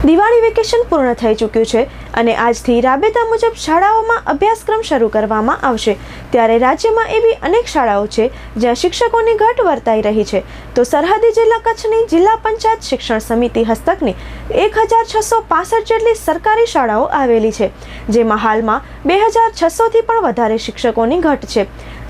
Diwali vacation પૂર્ણ થઈ ચૂક્યું છે. અને આજથી રાબેતા મુજબ શાળાઓમાં અભ્યાસક્રમ શરૂ કરવામાં આવશે. ત્યારે રાજ્યમાં એવી અનેક શાળાઓ છે જ્યાં શિક્ષકોની ઘટ વર્તાઈ રહી છે. તો સરહદી જિલ્લા કચ્છની જિલ્લા પંચાયત શિક્ષણ સમિતિ હસ્તકની એક હજાર છસો પાસઠ જેટલી સરકારી શાળાઓ આવેલી છે, જેમાં હાલમાં બે હજાર છસોથી પણ વધારે શિક્ષકોની ઘટ છે.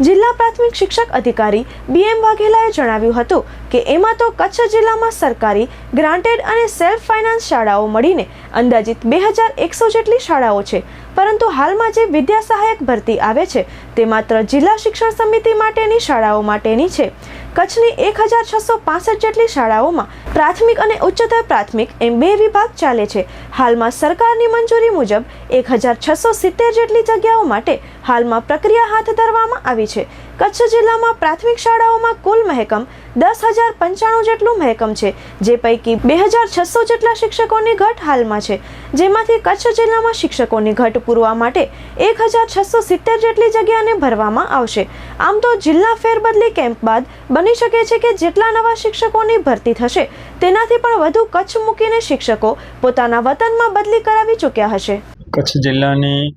જિલ્લા પ્રાથમિક શિક્ષક અધિકારી બી એમ વાઘેલાએ જણાવ્યું હતું કે એમાં તો કચ્છ જિલ્લામાં સરકારી, ગ્રાન્ટેડ અને સેલ્ફ ફાઇનાન્સ શાળાઓ મળીને અંદાજિત બે હજાર એકસો જેટલી શાળાઓ છે, પરંતુ હાલમાં જે વિદ્યા સહાયક ભરતી આવે છે, તે માત્ર જિલ્લા શિક્ષણ સમિતિ માટેની શાળાઓ માટેની છે. કચ્છની એક હજાર છસો પાસઠ જેટલી શાળાઓમાં પ્રાથમિક અને ઉચ્ચતર પ્રાથમિક એમ બે વિભાગ ચાલે છે. હાલમાં સરકારની મંજૂરી મુજબ એક હજાર છસો સિત્તેર જેટલી જગ્યાઓ માટે હાલમાં પ્રક્રિયા હાથ ધરવામાં આવી છે. કચ્છ જિલ્લામાં પ્રાથમિક શાળાઓમાં કુલ મહેકમ દસ હજાર પંચાણું જેટલું મહેકમ છે જે પૈકી બે હજાર છસો જેટલા શિક્ષકોની ઘટ હાલમાં છે. જેમાંથી કચ્છ જિલ્લામાં શિક્ષકોની ઘટ પૂરવા માટે એક હજાર છસો સિત્તેર જેટલી જગ્યાને ભરવામાં આવશે. આમ તો જિલ્લા ફેરબદલી કેમ્પ બાદ બની શકે છે કે જેટલા નવા શિક્ષકોની ભરતી થશે તેનાથી પણ વધુ કચ્છ મૂકીને શિક્ષકો પોતાના વતનમાં બદલી કરાવી ચૂક્યા હશે. કચ્છ જિલ્લાની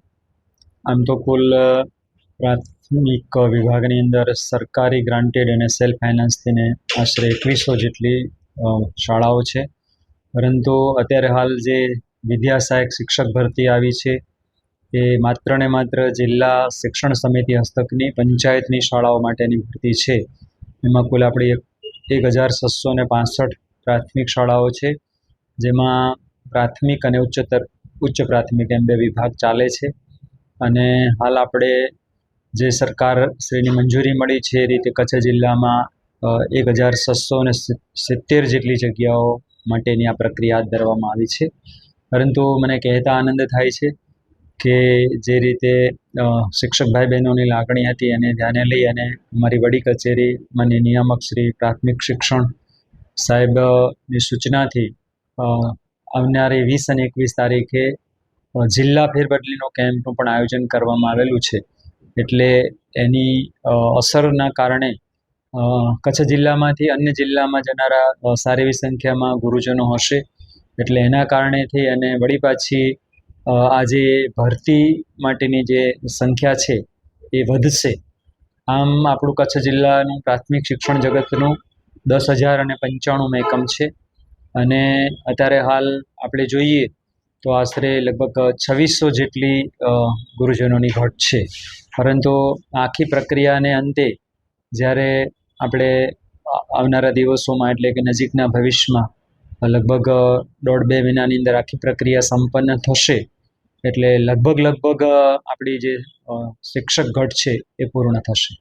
આમ તો કુલ અ, પ્રાથમિક વિભાગની અંદર સરકારી ગ્રાન્ટેડ અને સેલ્ફ ફાઇનાન્સથીને આશરે એકવીસો જેટલી શાળાઓ છે. પરંતુ અત્યારે હાલ જે વિદ્યા સહાયક શિક્ષક ભરતી આવી છે, એ માત્ર ને માત્ર જિલ્લા શિક્ષણ સમિતિ હસ્તકની, પંચાયતની શાળાઓ માટેની ભરતી છે. એમાં કુલ આપણી એક હજાર છસો ને પાસઠ પ્રાથમિક શાળાઓ છે, જેમાં પ્રાથમિક અને ઉચ્ચતર, ઉચ્ચ પ્રાથમિક એમ બે વિભાગ ચાલે છે. અને હાલ આપણે જે સરકાર શ્રીની મંજૂરી મળી છે એ રીતે કચ્છ જિલ્લામાં એક હજાર છસો ને સિત્તેર જેટલી જગ્યાઓ માટેની આ પ્રક્રિયા હાથ ધરવામાં આવી છે. પરંતુ મને કહેતા આનંદ થાય છે કે જે રીતે શિક્ષક ભાઈ બહેનોની લાગણી હતી એને ધ્યાને લઈ અને અમારી વડી કચેરી મને નિયામક શ્રી પ્રાથમિક શિક્ષણ સાહેબની સૂચનાથી આવનારી વીસ અને એકવીસ તારીખે જિલ્લા ફેરબદલીનો કેમ્પનું પણ આયોજન કરવામાં આવેલું છે. એટલે એની અસરના કારણે કચ્છ જિલ્લામાંથી અન્ય જિલ્લામાં જનારા સારી એવી સંખ્યામાં ગુરુજનો હશે. એટલે એના કારણેથી અને વળી પાછી આ જે ભરતી માટેની જે સંખ્યા છે એ વધશે. આમ આપણું કચ્છ જિલ્લાનું પ્રાથમિક શિક્ષણ જગતનું દસ હજાર અને પંચાણું એકમ છે. અને અત્યારે હાલ આપણે જોઈએ તો આશરે લગભગ છવ્વીસો જેટલી ગુરુજનોની ઘટ છે. પરંતુ આખી પ્રક્રિયાને અંતે જ્યારે આપણે આવનારા દિવસોમાં એટલે કે નજીકના ભવિષ્યમાં, લગભગ દોઢ બે મહિનાની અંદર આખી પ્રક્રિયા સંપન્ન થશે, એટલે લગભગ લગભગ આપણી જે શિક્ષક ઘટ છે એ પૂર્ણ થશે.